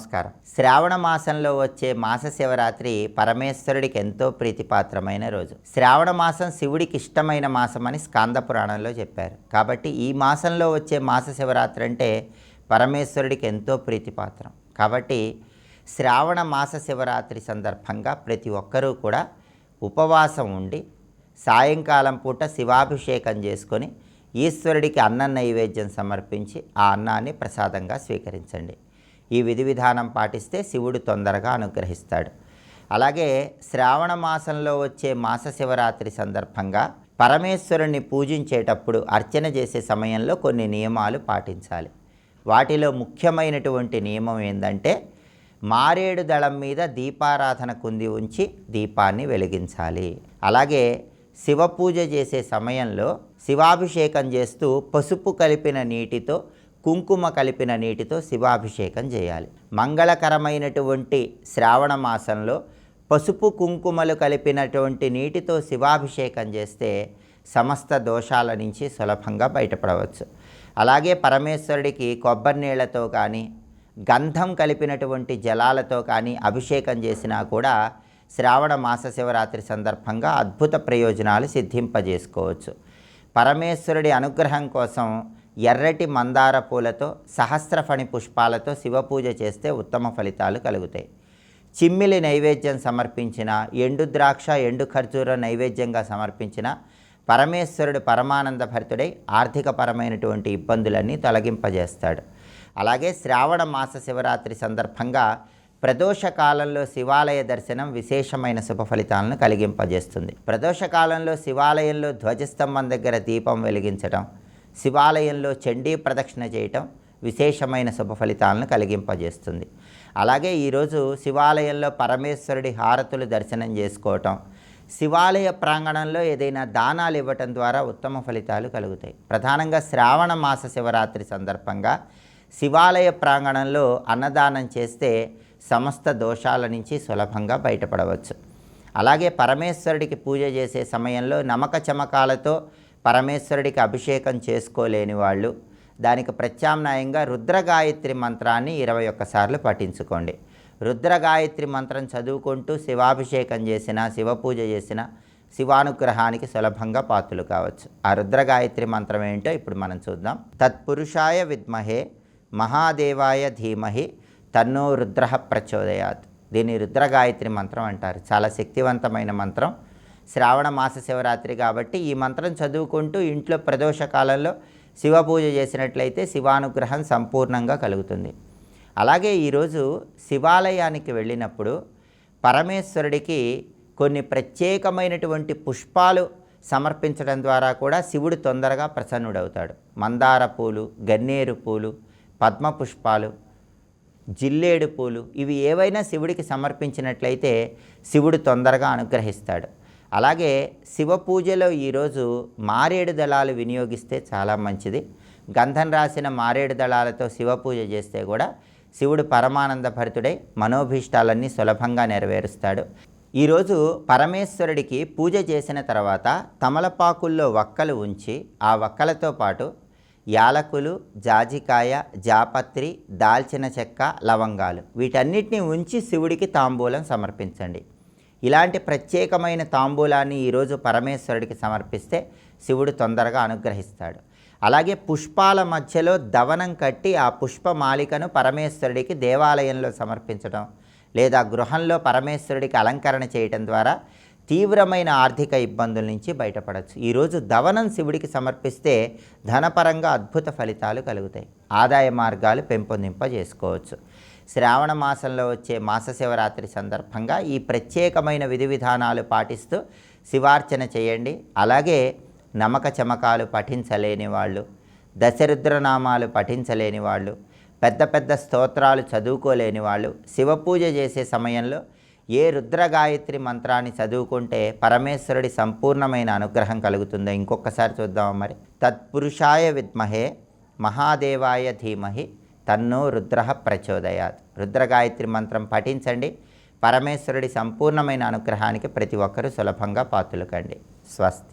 నమస్కారం. శ్రావణ మాసంలో వచ్చే మాస శివరాత్రి పరమేశ్వరుడికి ఎంతో ప్రీతిపాత్రమైన రోజు. శ్రావణ మాసం శివుడికి ఇష్టమైన మాసం అని స్కాంద పురాణంలో చెప్పారు. కాబట్టి ఈ మాసంలో వచ్చే మాస శివరాత్రి అంటే పరమేశ్వరుడికి ఎంతో ప్రీతిపాత్రం. కాబట్టి శ్రావణ మాస శివరాత్రి సందర్భంగా ప్రతి ఒక్కరూ కూడా ఉపవాసం ఉండి సాయంకాలం పూట శివాభిషేకం చేసుకొని ఈశ్వరుడికి అన్న నైవేద్యం సమర్పించి ఆ అన్నాన్ని ప్రసాదంగా స్వీకరించండి. ఈ విధి విధానం పాటిస్తే శివుడు తొందరగా అనుగ్రహిస్తాడు. అలాగే శ్రావణ మాసంలో వచ్చే మాస శివరాత్రి సందర్భంగా పరమేశ్వరుణ్ణి పూజించేటప్పుడు అర్చన చేసే సమయంలో కొన్ని నియమాలు పాటించాలి. వాటిలో ముఖ్యమైనటువంటి నియమం ఏంటంటే మారేడు దళం మీద దీపారాధన కుంది ఉంచి దీపాన్ని వెలిగించాలి. అలాగే శివ పూజ చేసే సమయంలో శివాభిషేకం చేస్తూ పసుపు కలిపిన నీటితో కుంకుమ కలిపిన నీటితో శివాభిషేకం చేయాలి. మంగళకరమైనటువంటి శ్రావణ మాసంలో పసుపు కుంకుమలు కలిపినటువంటి నీటితో శివాభిషేకం చేస్తే సమస్త దోషాల నుంచి సులభంగా బయటపడవచ్చు. అలాగే పరమేశ్వరుడికి కొబ్బరి నీళ్ళతో కానీ గంధం కలిపినటువంటి జలాలతో కానీ అభిషేకం చేసినా కూడా శ్రావణ మాస శివరాత్రి సందర్భంగా అద్భుత ప్రయోజనాలు సిద్ధింపజేసుకోవచ్చు. పరమేశ్వరుడి అనుగ్రహం కోసం ఎర్రటి మందార పూలతో సహస్రఫణి పుష్పాలతో శివపూజ చేస్తే ఉత్తమ ఫలితాలు కలుగుతాయి. చిమ్మిలి నైవేద్యం సమర్పించిన ఎండు ద్రాక్ష ఎండు ఖర్జూర నైవేద్యంగా సమర్పించిన పరమేశ్వరుడు పరమానంద భరితుడై ఆర్థికపరమైనటువంటి ఇబ్బందులన్నీ తొలగింపజేస్తాడు. అలాగే శ్రావణ మాస శివరాత్రి సందర్భంగా ప్రదోష కాలంలో శివాలయ దర్శనం విశేషమైన శుభ ఫలితాలను కలిగింపజేస్తుంది. ప్రదోష కాలంలో శివాలయంలో ధ్వజస్తంభం దగ్గర దీపం వెలిగించడం శివాలయంలో చండీ ప్రదక్షిణ చేయటం విశేషమైన శుభ ఫలితాలను కలిగింపజేస్తుంది. అలాగే ఈరోజు శివాలయంలో పరమేశ్వరుడి హారతులు దర్శనం చేసుకోవటం శివాలయ ప్రాంగణంలో ఏదైనా దానాలు ఇవ్వటం ద్వారా ఉత్తమ ఫలితాలు కలుగుతాయి. ప్రధానంగా శ్రావణ మాస శివరాత్రి సందర్భంగా శివాలయ ప్రాంగణంలో అన్నదానం చేస్తే సమస్త దోషాల నుంచి సులభంగా బయటపడవచ్చు. అలాగే పరమేశ్వరుడికి పూజ చేసే సమయంలో నమక చమకాలతో పరమేశ్వరుడికి అభిషేకం చేసుకోలేని వాళ్ళు దానికి ప్రత్యామ్నాయంగా రుద్రగాయత్రి మంత్రాన్ని ఇరవై ఒక్కసార్లు పఠించుకోండి. రుద్రగాయత్రి మంత్రం చదువుకుంటూ శివాభిషేకం చేసిన శివపూజ చేసిన శివానుగ్రహానికి సులభంగా పాత్రలు కావచ్చు. ఆ రుద్రగాయత్రి మంత్రం ఏంటో ఇప్పుడు మనం చూద్దాం. తత్పురుషాయ విద్మహే మహాదేవాయ ధీమహి తన్నో రుద్ర ప్రచోదయాత్. దీన్ని రుద్రగాయత్రి మంత్రం అంటారు. చాలా శక్తివంతమైన మంత్రం. శ్రావణ మాస శివరాత్రి కాబట్టి ఈ మంత్రం చదువుకుంటూ ఇంట్లో ప్రదోష కాలంలో శివ పూజ చేసినట్లయితే శివానుగ్రహం సంపూర్ణంగా కలుగుతుంది. అలాగే ఈరోజు శివాలయానికి వెళ్ళినప్పుడు పరమేశ్వరుడికి కొన్ని ప్రత్యేకమైనటువంటి పుష్పాలు సమర్పించడం ద్వారా కూడా శివుడు తొందరగా ప్రసన్నుడవుతాడు. మందార పూలు గన్నేరు పూలు పద్మ పుష్పాలు జిల్లేడు పూలు ఇవి ఏవైనా శివుడికి సమర్పించినట్లయితే శివుడు తొందరగా అనుగ్రహిస్తాడు. అలాగే శివ పూజలో ఈరోజు మారేడు దళాలు వినియోగిస్తే చాలా మంచిది. గంధం రాసిన మారేడు దళాలతో శివ పూజ చేస్తే కూడా శివుడు పరమానంద భరితుడై మనోభీష్టాలన్నీ సులభంగా నెరవేరుస్తాడు. ఈరోజు పరమేశ్వరుడికి పూజ చేసిన తర్వాత తమలపాకుల్లో వక్కలు ఉంచి ఆ వక్కలతో పాటు యాలకులు జాజికాయ జాపత్రి దాల్చిన చెక్క లవంగాలు వీటన్నిటిని ఉంచి శివుడికి తాంబూలం సమర్పించండి. ఇలాంటి ప్రత్యేకమైన తాంబూలాన్ని ఈరోజు పరమేశ్వరుడికి సమర్పిస్తే శివుడు తొందరగా అనుగ్రహిస్తాడు. అలాగే పుష్పాల మధ్యలో దవనం కట్టి ఆ పుష్పమాలికను పరమేశ్వరుడికి దేవాలయంలో సమర్పించడం లేదా గృహంలో పరమేశ్వరుడికి అలంకరణ చేయటం ద్వారా తీవ్రమైన ఆర్థిక ఇబ్బందుల నుంచి బయటపడవచ్చు ఈరోజు దవనం శివుడికి సమర్పిస్తే ధనపరంగా అద్భుత ఫలితాలు కలుగుతాయి. ఆదాయ మార్గాలు పెంపొందింపజేసుకోవచ్చు. శ్రావణ మాసంలో వచ్చే మాస శివరాత్రి సందర్భంగా ఈ ప్రత్యేకమైన విధి విధానాలు పాటిస్తూ శివార్చన చేయండి. అలాగే నమక చమకాలు పఠించలేని వాళ్ళు దశరుద్రనామాలు పఠించలేని వాళ్ళు పెద్ద పెద్ద స్తోత్రాలు చదువుకోలేని వాళ్ళు శివపూజ చేసే సమయంలో ఏ రుద్రగాయత్రి మంత్రాన్ని చదువుకుంటే పరమేశ్వరుడి సంపూర్ణమైన అనుగ్రహం కలుగుతుందో ఇంకొకసారి చూద్దాం మరి. తత్పురుషాయ విద్మహే మహాదేవాయ ధీమహి. తన్నో రుద్ర ప్రచోదయాత్. రుద్రగాయత్రి మంత్రం పఠించండి. పరమేశ్వరుడి సంపూర్ణమైన అనుగ్రహానికి ప్రతి ఒక్కరూ సులభంగా పాతులకండి. స్వస్తి.